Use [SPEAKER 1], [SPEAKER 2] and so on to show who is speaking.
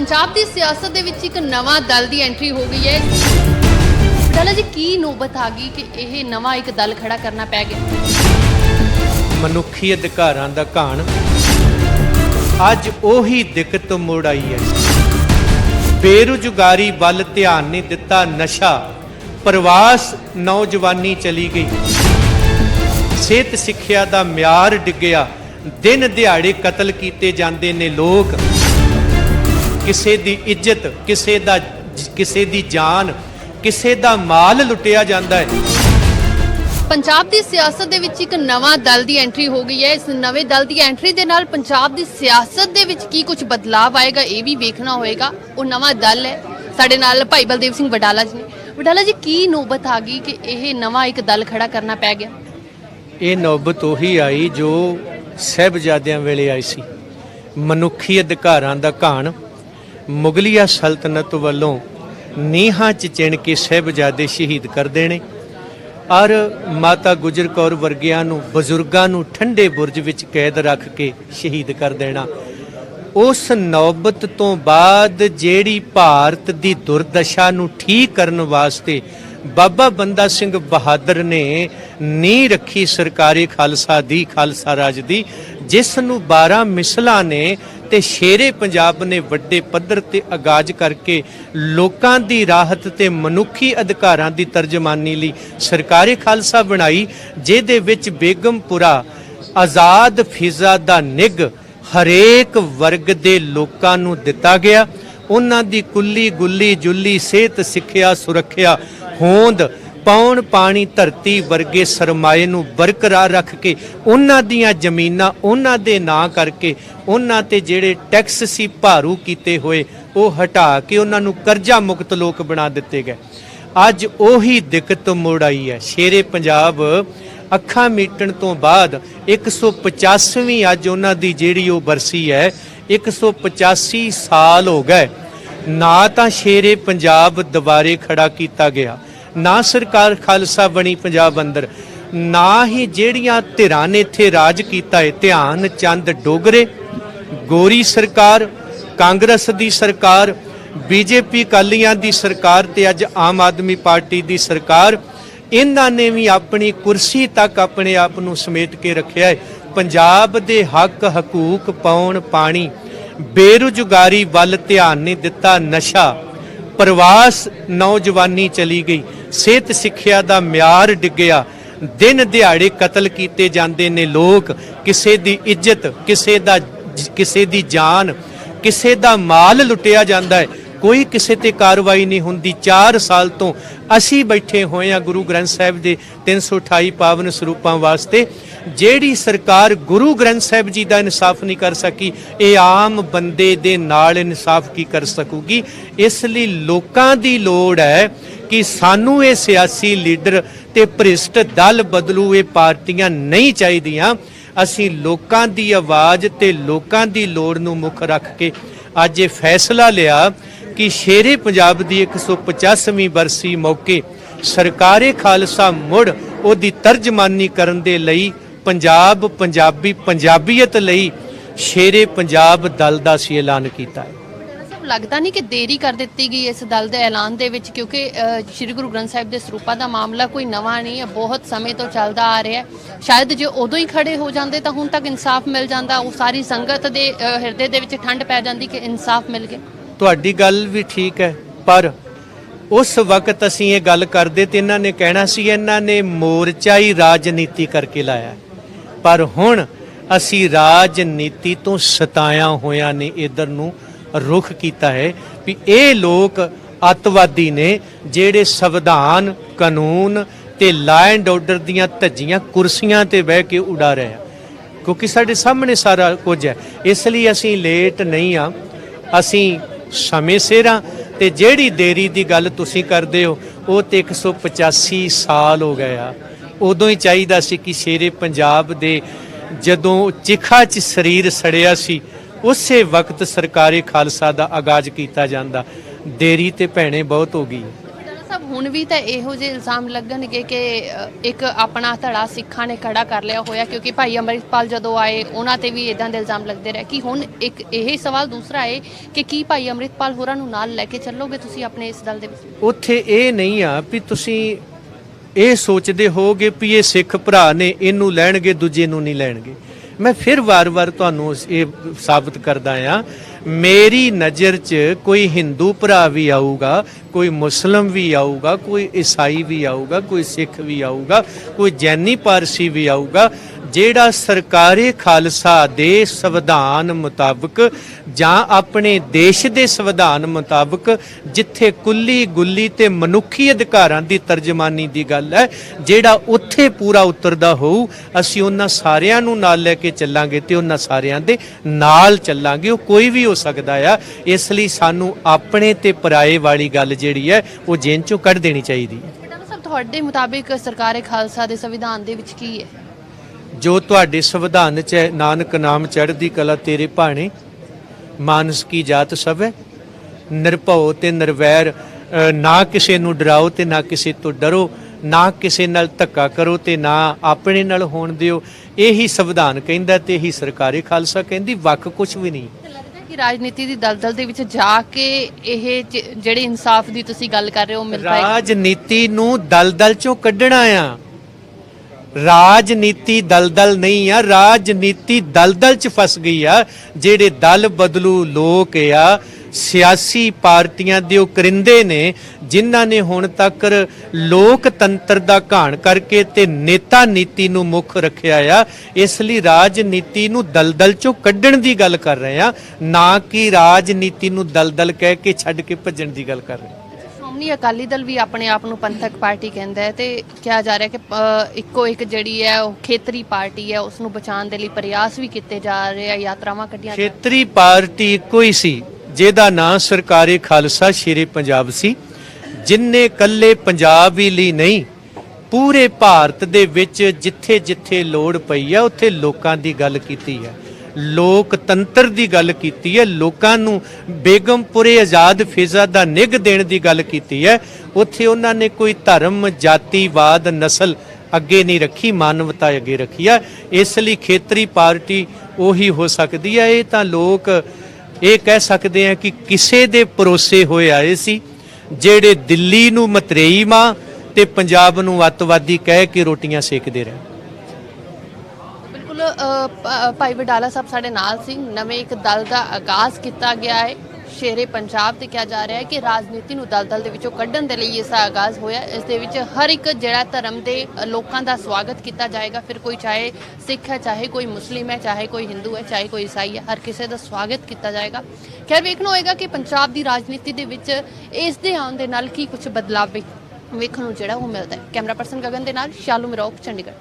[SPEAKER 1] ਪੰਜਾਬ ਦੀ ਸਿਆਸਤ ਦੇ ਵਿੱਚ ਇੱਕ ਨਵਾਂ ਦਲ ਦੀ ਐਂਟਰੀ ਹੋ ਗਈ ਹੈ। ਬਟਾਲਾ ਜੀ, ਕੀ ਨੋਬਤ ਆ ਗਈ ਕਿ ਇਹ ਨਵਾਂ ਇੱਕ ਦਲ ਖੜਾ ਕਰਨਾ ਪੈ ਗਿਆ?
[SPEAKER 2] ਮਨੁੱਖੀ ਅਧਿਕਾਰਾਂ ਦਾ ਘਾਣ। ਅੱਜ ਉਹੀ ਦਿੱਕਤ ਮੁੜ ਆਈ ਹੈ। ਬੇਰੁਜ਼ਗਾਰੀ ਵੱਲ ਧਿਆਨ ਨਹੀਂ ਦਿੱਤਾ ਨਸ਼ਾ। ਪ੍ਰਵਾਸ ਨੌਜਵਾਨੀ ਚਲੀ ਗਈ। ਸਿਹਤ ਸਿੱਖਿਆ ਦਾ ਮਿਆਰ ਡਿੱਗਿਆ। ਦਿਨ ਦਿਹਾੜੇ ਕਤਲ ਕੀਤੇ ਜਾਂਦੇ ਨੇ ਲੋਕ। ਕਿਸੇ ਦੀ ਇੱਜ਼ਤ ਕਿਸੇ ਦਾ ਕਿਸੇ ਦੀ ਜਾਨ ਕਿਸੇ ਦਾ ਮਾਲ ਲੁੱਟਿਆ ਜਾਂਦਾ ਹੈ।
[SPEAKER 1] ਪੰਜਾਬ ਦੀ ਸਿਆਸਤ ਦੇ ਵਿੱਚ ਇੱਕ ਨਵਾਂ ਦਲ ਦੀ ਐਂਟਰੀ ਹੋ ਗਈ ਹੈ। ਇਸ ਨਵੇਂ ਦਲ ਦੀ ਐਂਟਰੀ ਦੇ ਨਾਲ ਪੰਜਾਬ ਦੀ ਸਿਆਸਤ ਦੇ ਵਿੱਚ ਕੀ ਕੁਝ ਬਦਲਾਅ ਆਏਗਾ ਇਹ ਵੀ ਵੇਖਣਾ ਹੋਏਗਾ। ਉਹ ਨਵਾਂ ਦਲ ਹੈ। ਸਾਡੇ ਨਾਲ ਭਾਈ ਬਲਦੇਵ ਸਿੰਘ ਵਡਾਲਾ ਜੀ ਨੇ। ਵਡਾਲਾ ਜੀ ਕੀ ਨੋਬਤ ਆ ਗਈ ਕਿ ਇਹ ਨਵਾਂ ਇੱਕ ਦਲ ਖੜਾ ਕਰਨਾ ਪੈ ਗਿਆ?
[SPEAKER 2] ਇਹ ਨੌਬਤ ਉਹੀ ਆਈ ਜੋ ਸਹਿਬਜ਼ਾਦਿਆਂ ਵੇਲੇ ਆਈ ਸੀ। ਮਨੁੱਖੀ ਅਧਿਕਾਰਾਂ ਦਾ ਘਾਣ ਮੁਗਲੀਆ ਸਲਤਨਤ ਵੱਲੋਂ ਨੀਹਾਂ ਚ ਚਿਣ ਕੇ ਸਹਿਬਜ਼ਾਦੇ ਸ਼ਹੀਦ ਕਰ ਦੇਣੇ। ਔਰ ਮਾਤਾ ਗੁਜਰ ਕੌਰ ਵਰਗਿਆਂ ਨੂੰ, ਬਜ਼ੁਰਗਾਂ ਨੂੰ ਠੰਡੇ ਬੁਰਜ ਵਿੱਚ ਕੈਦ ਰੱਖ ਕੇ ਸ਼ਹੀਦ ਕਰ ਦੇਣਾ। ਉਸ ਨੌਬਤ ਤੋਂ ਬਾਅਦ ਜਿਹੜੀ ਭਾਰਤ ਦੀ ਦੁਰਦਸ਼ਾ ਨੂੰ ਠੀਕ ਕਰਨ ਵਾਸਤੇ ਬਾਬਾ ਬੰਦਾ ਸਿੰਘ ਬਹਾਦਰ ਨੇ ਨੀ ਰੱਖੀ ਸਰਕਾਰੀ ਖਾਲਸਾ ਦੀ ਖਾਲਸਾ ਰਾਜ ਦੀ, ਜਿਸ ਨੂੰ 12 ਮਿਸਲਾਂ ਨੇ ਤੇ ਸ਼ੇਰੇ ਪੰਜਾਬ ਨੇ ਵੱਡੇ ਪੱਧਰ ਤੇ ਆਗਾਜ਼ ਕਰਕੇ ਲੋਕਾਂ ਦੀ ਰਾਹਤ ਤੇ ਮਨੁੱਖੀ ਅਧਿਕਾਰਾਂ ਦੀ ਤਰਜਮਾਨੀ ਲਈ ਸਰਕਾਰੀ ਖਾਲਸਾ ਬਣਾਈ, ਜਿਹਦੇ ਵਿੱਚ ਬੇਗਮਪੁਰਾ ਆਜ਼ਾਦ ਫਿਜ਼ਾ ਦਾ ਨਿੱਘ ਹਰੇਕ ਵਰਗ ਦੇ ਲੋਕਾਂ ਨੂੰ ਦਿੱਤਾ ਗਿਆ। ਉਹਨਾਂ ਦੀ ਕੁੱਲੀ ਗੁੱਲੀ ਜੁੱਲੀ ਸਿਹਤ ਸਿੱਖਿਆ ਸੁਰੱਖਿਆ ਹੋਂਦ ਪੌਣ ਪਾਣੀ ਧਰਤੀ ਵਰਗੇ ਸਰਮਾਏ ਨੂੰ ਬਰਕਰਾਰ ਰੱਖ ਕੇ ਉਹਨਾਂ ਦੀਆਂ ਜ਼ਮੀਨਾਂ ਉਹਨਾਂ ਦੇ ਨਾਂ ਕਰਕੇ ਉਹਨਾਂ ਤੇ ਜਿਹੜੇ ਟੈਕਸ ਸੀ ਭਾਰੂ ਕੀਤੇ ਹੋਏ, ਉਹ ਹਟਾ ਕੇ ਉਹਨਾਂ ਨੂੰ ਕਰਜ਼ਾ ਮੁਕਤ ਲੋਕ ਬਣਾ ਦਿੱਤੇ ਗਏ। ਅੱਜ ਉਹੀ ਦਿੱਕਤ ਮੁੜ ਆਈ ਹੈ। ਸ਼ੇਰੇ ਪੰਜਾਬ, ਅੱਖਾਂ ਮੀਟਣ ਤੋਂ ਬਾਅਦ 185ਵੀਂ ਅੱਜ ਉਹਨਾਂ ਦੀ ਜਿਹੜੀ ਉਹ ਬਰਸੀ ਹੈ 185 ਸਾਲ ਹੋ ਗਏ। ਨਾ ਤਾਂ ਸ਼ੇਰੇ ਪੰਜਾਬ ਦੁਬਾਰੇ ਖੜਾ ਕੀਤਾ ਗਿਆ। ਨਾ ਸਰਕਾਰ ਖਾਲਸਾ ਬਣੀ ਪੰਜਾਬ ਅੰਦਰ, ਨਾ ਹੀ ਜਿਹੜੀਆਂ ਧਿਰਾਂ ਨੇ ਇੱਥੇ ਰਾਜ ਕੀਤਾ ਹੈ ਧਿਆਨ ਚੰਦ ਡੋਗਰੇ, ਗੋਰੀ ਸਰਕਾਰ, ਕਾਂਗਰਸ ਦੀ ਸਰਕਾਰ, ਬੀਜੇਪੀ ਕਾਲੀਆਂ ਦੀ ਸਰਕਾਰ ਤੇ ਅੱਜ ਆਮ ਆਦਮੀ ਪਾਰਟੀ ਦੀ ਸਰਕਾਰ, ਇਹਨਾਂ ਨੇ ਵੀ ਆਪਣੀ ਕੁਰਸੀ ਤੱਕ ਆਪਣੇ ਆਪ ਨੂੰ ਸਮੇਟ ਕੇ ਰੱਖਿਆ ਹੈ ਪੰਜਾਬ ਦੇ ਹੱਕ ਹਕੂਕ ਪਾਉਣ ਪਾਣੀ, ਬੇਰੁਜ਼ਗਾਰੀ ਵੱਲ ਧਿਆਨ ਨਹੀਂ ਦਿੱਤਾ ਨਸ਼ਾ, ਪ੍ਰਵਾਸ ਨੌਜਵਾਨੀ ਚਲੀ ਗਈ। ਸਿਹਤ ਸਿੱਖਿਆ ਦਾ ਮਿਆਰ ਡਿੱਗਿਆ। ਦਿਨ ਦਿਹਾੜੇ ਕਤਲ ਕੀਤੇ ਜਾਂਦੇ ਨੇ ਲੋਕ। ਕਿਸੇ ਦੀ ਇੱਜ਼ਤ, ਕਿਸੇ ਦਾ ਕਿਸੇ ਦੀ ਜਾਨ, ਕਿਸੇ ਦਾ ਮਾਲ ਲੁੱਟਿਆ ਜਾਂਦਾ ਹੈ। ਕੋਈ ਕਿਸੇ ਤੇ ਕਾਰਵਾਈ ਨਹੀਂ ਹੁੰਦੀ। 4 ਸਾਲ ਤੋਂ ਅਸੀਂ ਬੈਠੇ ਹੋਏ ਆ ਗੁਰੂ ਗ੍ਰੰਥ ਸਾਹਿਬ ਦੇ 328 ਪਾਵਨ ਸਰੂਪਾਂ ਵਾਸਤੇ। ਜਿਹੜੀ ਸਰਕਾਰ ਗੁਰੂ ਗ੍ਰੰਥ ਸਾਹਿਬ ਜੀ ਦਾ ਇਨਸਾਫ ਨਹੀਂ ਕਰ ਸਕੀ, ਇਹ ਆਮ ਬੰਦੇ ਦੇ ਨਾਲ ਇਨਸਾਫ ਕੀ ਕਰ ਸਕੂਗੀ? ਇਸ ਲਈ ਲੋਕਾਂ ਦੀ ਲੋੜ ਹੈ ਕਿ ਸਾਨੂੰ ਇਹ ਸਿਆਸੀ ਲੀਡਰ ਤੇ ਭ੍ਰਿਸ਼ਟ ਦਲ ਬਦਲੂ, ਇਹ ਪਾਰਟੀਆਂ ਨਹੀਂ ਚਾਹੀਦੀਆਂ। ਅਸੀਂ ਲੋਕਾਂ ਦੀ ਆਵਾਜ਼ ਤੇ ਲੋਕਾਂ ਦੀ ਲੋੜ ਨੂੰ ਮੁੱਖ ਰੱਖ ਕੇ ਅੱਜ ਇਹ ਫੈਸਲਾ ਲਿਆ ਕਿ ਸ਼ੇਰੇ ਪੰਜਾਬ ਦੀ 150ਵੀਂ ਬਰਸੀ ਮੌਕੇ ਸਰਕਾਰੇ ਖਾਲਸਾ ਮੁੜ ਉਹਦੀ ਤਰਜਮਾਨੀ ਕਰਨ ਦੇ ਲਈ ਪੰਜਾਬ, ਪੰਜਾਬੀ, ਪੰਜਾਬੀਅਤ ਲਈ ਸ਼ੇਰੇ ਪੰਜਾਬ ਦਲ ਦਾ ਸੀ ਐਲਾਨ ਕੀਤਾ ਹੈ।
[SPEAKER 1] ਲੱਗਦਾ ਨਹੀਂ ਕਿ ਦੇਰੀ ਕਰ ਦਿੱਤੀ ਗਈ ਇਸ ਦਲ ਦੇ ਐਲਾਨ ਦੇ ਵਿੱਚ, ਕਿਉਂਕਿ ਸ੍ਰੀ ਗੁਰੂ ਗ੍ਰੰਥ ਸਾਹਿਬ ਦੇ ਸਰੂਪਾਂ ਦਾ ਮਾਮਲਾ ਕੋਈ ਨਵਾਂ ਨਹੀਂ ਹੈ, ਬਹੁਤ ਸਮੇਂ ਤੋਂ ਚੱਲਦਾ ਆ ਰਿਹਾ ਹੈ। ਸ਼ਾਇਦ ਜੇ ਉਦੋਂ ਹੀ ਖੜੇ ਹੋ ਜਾਂਦੇ ਤਾਂ ਹੁਣ ਤੱਕ ਇਨਸਾਫ ਮਿਲ ਜਾਂਦਾ, ਉਹ ਸਾਰੀ ਸੰਗਤ ਦੇ ਹਿਰਦੇ ਦੇ ਵਿੱਚ ਠੰਡ ਪੈ ਜਾਂਦੀ ਕਿ ਇਨਸਾਫ ਮਿਲ ਗਿਆ।
[SPEAKER 2] ਤੁਹਾਡੀ ਗੱਲ ਵੀ ਠੀਕ ਹੈ, ਪਰ ਉਸ ਵਕਤ ਅਸੀਂ ਇਹ ਗੱਲ ਕਰਦੇ ਤੇ ਇਹਨਾਂ ਨੇ ਕਹਿਣਾ ਸੀ, ਇਹਨਾਂ ਨੇ ਮੋਰਚਾ ਹੀ ਰਾਜਨੀਤੀ ਕਰਕੇ ਲਾਇਆ। ਪਰ ਹੁਣ ਅਸੀਂ ਰਾਜਨੀਤੀ ਤੋਂ ਸਤਾਇਆ ਹੋਇਆ ਨੇ ਇਧਰ ਨੂੰ। ਰੁਖ ਕੀਤਾ ਹੈ ਵੀ ਇਹ ਲੋਕ ਅੱਤਵਾਦੀ ਨੇ ਜਿਹੜੇ ਸੰਵਿਧਾਨ, ਕਾਨੂੰਨ ਤੇ ਲਾ ਐਂਡ ਆਰਡਰ ਦੀਆਂ ਧੱਜੀਆਂ ਕੁਰਸੀਆਂ ਤੇ ਬਹਿ ਕੇ ਉਡਾ ਰਹੇ ਆ। ਕਿਉਂਕਿ ਸਾਡੇ ਸਾਹਮਣੇ ਸਾਰਾ ਕੁਝ ਹੈ। ਇਸ ਲਈ ਅਸੀਂ ਲੇਟ ਨਹੀਂ ਆ। ਅਸੀਂ ਸਮੇਂ ਸਿਰ ਆ ਤੇ ਜਿਹੜੀ ਦੇਰੀ ਦੀ ਗੱਲ ਤੁਸੀਂ ਕਰਦੇ ਹੋ, ਉਹ ਤੇ 185 ਸਾਲ ਹੋ ਗਏ ਆ। ਉਦੋਂ ਹੀ ਚਾਹੀਦਾ ਸੀ ਕਿ ਸ਼ੇਰੇ ਪੰਜਾਬ ਦੇ ਜਦੋਂ ਚਿਖਾ 'ਚ ਸਰੀਰ ਸੜਿਆ ਸੀ ਉਸੇ ਵਕਤ ਸਰਕਾਰੀ ਖਾਲਸਾ ਦਾ ਆਗਾਜ਼ ਕੀਤਾ ਜਾਂਦਾ। ਦੇਰੀ ਤੇ ਭੈਣੇ ਬਹੁਤ ਹੋ ਗਈ।
[SPEAKER 1] ਸਭ ਹੁਣ ਵੀ ਤਾਂ ਇਹੋ ਜਿਹੇ ਇਲਜ਼ਾਮ ਲੱਗਣਗੇ ਕਿ ਇੱਕ ਆਪਣਾ ਧੜਾ ਸਿੱਖਾਂ ਨੇ ਖੜਾ ਕਰ ਲਿਆ ਹੋਇਆ ਕਿਉਂਕਿ ਭਾਈ ਅੰਮ੍ਰਿਤਪਾਲ ਜਦੋਂ ਆਏ ਉਹਨਾਂ ਤੇ ਵੀ ਇਦਾਂ ਦੇ ਇਲਜ਼ਾਮ ਲੱਗਦੇ ਰਹੇ। ਕਿ ਹੁਣ ਇੱਕ ਇਹ ਸਵਾਲ ਦੂਸਰਾ ਹੈ ਕਿ ਕੀ ਭਾਈ ਅੰਮ੍ਰਿਤਪਾਲ ਹੋਰਾਂ ਨੂੰ ਨਾਲ ਲੈ ਕੇ ਚੱਲੋਗੇ ਤੁਸੀਂ ਆਪਣੇ ਇਸ ਦਲ ਦੇ ਵਿੱਚ?
[SPEAKER 2] ਉੱਥੇ ਇਹ ਨਹੀਂ ਆ ਵੀ ਤੁਸੀਂ ਇਹ ਸੋਚਦੇ ਹੋਗੇ ਵੀ ਇਹ ਸਿੱਖ ਭਰਾ ਨੇ ਇਹਨੂੰ ਲੈਣਗੇ ਦੂਜੇ ਨੂੰ ਨਹੀਂ ਲੈਣਗੇ। ਮੈਂ ਫਿਰ ਵਾਰ-ਵਾਰ ਤੁਹਾਨੂੰ ਇਹ ਸਾਬਤ ਕਰਦਾ ਆ ਮੇਰੀ ਨਜ਼ਰ 'ਚ ਕੋਈ ਹਿੰਦੂ ਭਰਾ ਵੀ ਆਊਗਾ, ਕੋਈ ਮੁਸਲਮ ਵੀ ਆਊਗਾ, ਕੋਈ ਈਸਾਈ ਵੀ ਆਊਗਾ, ਕੋਈ ਸਿੱਖ ਵੀ ਆਊਗਾ, ਕੋਈ ਜੈਨੀ ਪਾਰਸੀ ਵੀ ਆਊਗਾ ਜਿਹੜਾ ਸਰਕਾਰੀ ਖਾਲਸਾ ਦੇ ਸੰਵਿਧਾਨ ਮੁਤਾਬਕ ਜਾਂ ਆਪਣੇ ਦੇਸ਼ ਦੇ ਸੰਵਿਧਾਨ ਮੁਤਾਬਕ ਜਿੱਥੇ ਕੁੱਲੀ ਗੁੱਲੀ ਤੇ ਮਨੁੱਖੀ ਅਧਿਕਾਰਾਂ ਦੀ ਤਰਜਮਾਨੀ ਦੀ ਗੱਲ ਹੈ, ਜਿਹੜਾ ਉੱਥੇ ਪੂਰਾ ਉਤਰਦਾ ਹੋਊ, ਅਸੀਂ ਉਹਨਾਂ ਸਾਰਿਆਂ ਨੂੰ ਨਾਲ ਲੈ ਕੇ ਚੱਲਾਂਗੇ ਤੇ ਉਹਨਾਂ ਸਾਰਿਆਂ ਦੇ ਨਾਲ ਚੱਲਾਂਗੇ, ਉਹ ਕੋਈ ਵੀ ਹੋ ਸਕਦਾ ਆ। ਇਸ ਲਈ ਸਾਨੂੰ ਆਪਣੇ ਤੇ ਪਰਾਏ ਵਾਲੀ ਗੱਲ ਜਿਹੜੀ ਹੈ, ਉਹ ਜੇਨ ਚੋਂ ਕੱਢ ਦੇਣੀ ਚਾਹੀਦੀ ਹੈ।
[SPEAKER 1] ਤੁਹਾਡੇ ਮੁਤਾਬਿਕ ਸਰਕਾਰੇ ਖਾਲਸਾ ਦੇ ਸੰਵਿਧਾਨ ਦੇ ਵਿੱਚ ਕੀ ਹੈ?
[SPEAKER 2] ਜੋ ਤੁਹਾਡੇ ਸੰਵਿਧਾਨ ਚ ਹੈ ਨਾਨਕ ਨਾਮ ਚੜ੍ਹਦੀ ਕਲਾ ਤੇਰੇ ਭਾਣੇ ਮਾਨਸ ਕੀ ਜਾਤ ਸਭ? ਨਿਰਭਉ ਤੇ ਨਿਰਵੈਰ ਨਾ ਕਿਸੇ ਨੂੰ ਡਰਾਓ ਤੇ ਨਾ ਕਿਸੇ ਤੋਂ ਡਰੋ ਨਾ ਕਿਸੇ ਨਾਲ ਧੱਕਾ ਕਰੋ ਤੇ ਨਾ ਆਪਣੇ ਨਾਲ ਹੋਣ ਦਿਓ। ਇਹੀ ਸੰਵਿਧਾਨ ਕਹਿੰਦਾ ਤੇ ਇਹੀ ਸਰਕਾਰੀ ਖਾਲਸਾ ਕਹਿੰਦੀ ਵੱਖ ਕੁਝ ਵੀ ਨਹੀਂ।
[SPEAKER 1] ਕਿ ਰਾਜਨੀਤੀ ਦੀ ਦਲਦਲ ਦੇ ਵਿੱਚ ਜਾ ਕੇ ਇਹ ਜਿਹੜੇ ਇਨਸਾਫ ਦੀ ਤੁਸੀਂ ਗੱਲ ਕਰ ਰਹੇ ਹੋ ਮਿਲ ਪਾਏਗਾ
[SPEAKER 2] ਰਾਜਨੀਤੀ ਨੂੰ ਦਲਦਲ ਚੋਂ ਕੱਢਣਾ ਆ। ਰਾਜਨੀਤੀ ਦਲਦਲ ਨਹੀਂ ਆ, ਰਾਜਨੀਤੀ ਦਲਦਲ ਚ ਫਸ ਗਈ ਆ ਜਿਹੜੇ ਦਲ ਬਦਲੂ ਲੋਕ ਆ, ਸਿਆਸੀ ਪਾਰਟੀਆਂ ਦੇ ਉਹ ਕਰਿੰਦੇ ਨੇ, ਜਿਨ੍ਹਾਂ ਨੇ ਹੁਣ ਤੱਕ ਲੋਕਤੰਤਰ ਦਾ ਘਾਣ ਕਰਕੇ ਤੇ ਨੇਤਾ ਨੀਤੀ ਨੂੰ ਮੁੱਖ ਰੱਖਿਆ ਆ ਇਸ ਲਈ ਰਾਜਨੀਤੀ ਨੂੰ ਦਲਦਲ ਚੋਂ ਕੱਢਣ ਦੀ ਗੱਲ ਕਰ ਰਹੇ ਆ, ਨਾ ਕਿ ਰਾਜਨੀਤੀ ਨੂੰ ਦਲਦਲ ਕਹਿ ਕੇ ਛੱਡ ਕੇ ਭੱਜਣ ਦੀ ਗੱਲ ਕਰ ਰਹੇ ਹਾਂ।
[SPEAKER 1] ਸ਼੍ਰੋਮਣੀ ਅਕਾਲੀ ਦਲ ਵੀ ਆਪਣੇ ਆਪ ਨੂੰ ਪੰਥਕ ਪਾਰਟੀ ਕਹਿੰਦਾ ਹੈ ਤੇ ਕਿਹਾ ਜਾ ਰਿਹਾ ਕਿ ਅ, ਇੱਕੋ ਇੱਕ ਜਿਹੜੀ ਹੈ ਉਹ ਖੇਤਰੀ ਪਾਰਟੀ ਹੈ ਉਸ ਨੂੰ ਬਚਾਉਣ ਦੇ ਲਈ ਪ੍ਰਯਾਸ ਵੀ ਕੀਤੇ ਜਾ ਰਹੇ ਆ ਯਾਤਰਾਵਾਂ ਕੱਢੀਆਂ ਜਾ
[SPEAKER 2] ਖੇਤਰੀ ਪਾਰਟੀ ਇੱਕੋ ਹੀ ਸੀ ਜਿਹਦਾ ਨਾਂ ਸਰਕਾਰੀ ਖਾਲਸਾ ਸ਼ੇਰੇ ਪੰਜਾਬ ਸੀ ਜਿਨਨੇ ਕੱਲੇ ਪੰਜਾਬ ਹੀ ਲਈ ਨਹੀਂ ਪੂਰੇ ਭਾਰਤ ਦੇ ਵਿੱਚ ਜਿੱਥੇ ਜਿੱਥੇ ਲੋੜ ਪਈ ਹੈ ਉੱਥੇ ਲੋਕਾਂ ਦੀ ਗੱਲ ਕੀਤੀ ਹੈ। ਲੋਕਤੰਤਰ ਦੀ ਗੱਲ ਕੀਤੀ ਹੈ, ਲੋਕਾਂ ਨੂੰ ਬੇਗਮਪੁਰੇ ਆਜ਼ਾਦ ਫਿਜ਼ਾ ਦਾ ਨਿੱਘ ਦੇਣ ਦੀ ਗੱਲ ਕੀਤੀ ਹੈ। ਉੱਥੇ ਉਹਨਾਂ ਨੇ ਕੋਈ ਧਰਮ, ਜਾਤੀਵਾਦ, ਨਸਲ ਅੱਗੇ ਨਹੀਂ ਰੱਖੀ, ਮਾਨਵਤਾ ਅੱਗੇ ਰੱਖੀ ਹੈ ਇਸ ਲਈ ਖੇਤਰੀ ਪਾਰਟੀ ਉਹੀ ਹੋ ਸਕਦੀ ਹੈ ਇਹ ਤਾਂ ਲੋਕ ਇਹ ਕਹਿ ਸਕਦੇ ਆ ਕਿ ਕਿਸੇ ਦੇ ਪਰੋਸੇ ਹੋਏ ਆਏ ਸੀ, ਜਿਹੜੇ ਦਿੱਲੀ ਨੂੰ ਮਤਰੇਈ ਮਾਂ ਤੇ ਪੰਜਾਬ ਨੂੰ ਅੱਤਵਾਦੀ ਕਹਿ ਕੇ ਰੋਟੀਆਂ ਸੇਕਦੇ ਰਹੇ।
[SPEAKER 1] ਬਿਲਕੁਲ ਭਾਈ ਵਡਾਲਾ ਸਾਹਿਬ ਸਾਡੇ ਨਾਲ ਸੀ। ਨਵੇਂ ਇੱਕ ਦਲ ਦਾ ਆਗਾਜ਼ ਕੀਤਾ ਗਿਆ ਹੈ। ਸ਼ੇਰੇ ਪੰਜਾਬ ਤੇ ਕਿਹਾ ਜਾ ਰਿਹਾ ਹੈ ਕਿ ਰਾਜਨੀਤੀ ਨੂੰ ਦਲਦਲ ਦੇ ਵਿੱਚੋਂ ਕੱਢਣ ਦੇ ਲਈ ਇਸ ਆਗਾਜ਼ ਹੋਇਆ। ਇਸ ਦੇ ਵਿੱਚ ਹਰ ਇੱਕ ਜਿਹੜਾ ਧਰਮ ਦੇ ਲੋਕਾਂ ਦਾ ਸਵਾਗਤ ਕੀਤਾ ਜਾਏਗਾ। ਫਿਰ ਕੋਈ ਚਾਹੇ ਸਿੱਖ ਹੈ, ਚਾਹੇ ਕੋਈ ਮੁਸਲਿਮ ਹੈ, ਚਾਹੇ ਕੋਈ ਹਿੰਦੂ ਹੈ, ਚਾਹੇ ਕੋਈ ਈਸਾਈ ਹੈ, ਹਰ ਕਿਸੇ ਦਾ ਸਵਾਗਤ ਕੀਤਾ ਜਾਏਗਾ। ਖੈਰ, ਵੇਖਣਾ ਹੋਏਗਾ ਕਿ ਪੰਜਾਬ ਦੀ ਰਾਜਨੀਤੀ ਦੇ ਵਿੱਚ ਇਸ ਦੇ ਆਉਣ ਦੇ ਨਾਲ ਕੀ ਕੁਝ ਬਦਲਾਅ ਵੇਖ- ਵੇਖਣ ਨੂੰ ਜਿਹੜਾ ਉਹ ਮਿਲਦਾ ਹੈ। ਕੈਮਰਾ ਪਰਸਨ ਗਗਨ ਦੇ ਨਾਲ, ਸ਼ਾਲੂ ਮਰੋਕ, ਚੰਡੀਗੜ੍ਹ।